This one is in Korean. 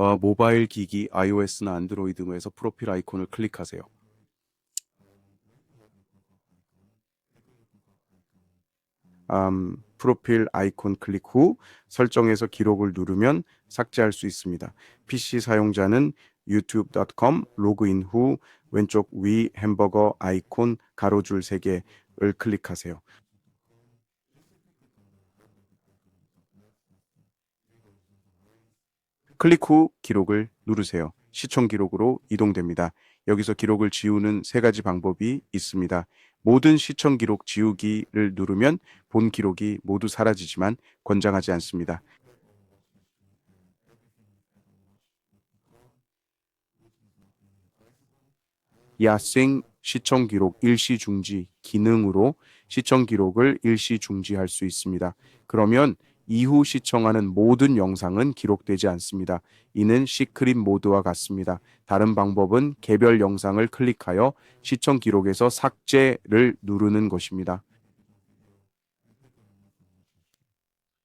어, 모바일 기기 iOS나 안드로이드 등에서 프로필 아이콘을 클릭하세요. 음, 프로필 아이콘 클릭 후 설정에서 기록을 누르면 삭제할 수 있습니다. PC 사용자는 youtube.com 로그인 후 왼쪽 위 햄버거 아이콘 가로줄 3개를 클릭하세요. 클릭 후 기록을 누르세요. 시청 기록으로 이동됩니다. 여기서 기록을 지우는 세 가지 방법이 있습니다. 모든 시청 기록 지우기를 누르면 본 기록이 모두 사라지지만 권장하지 않습니다. 야생 시청 기록 일시 중지 기능으로 시청 기록을 일시 중지할 수 있습니다. 그러면 이후 시청하는 모든 영상은 기록되지 않습니다. 이는 시크릿 모드와 같습니다. 다른 방법은 개별 영상을 클릭하여 시청 기록에서 삭제를 누르는 것입니다.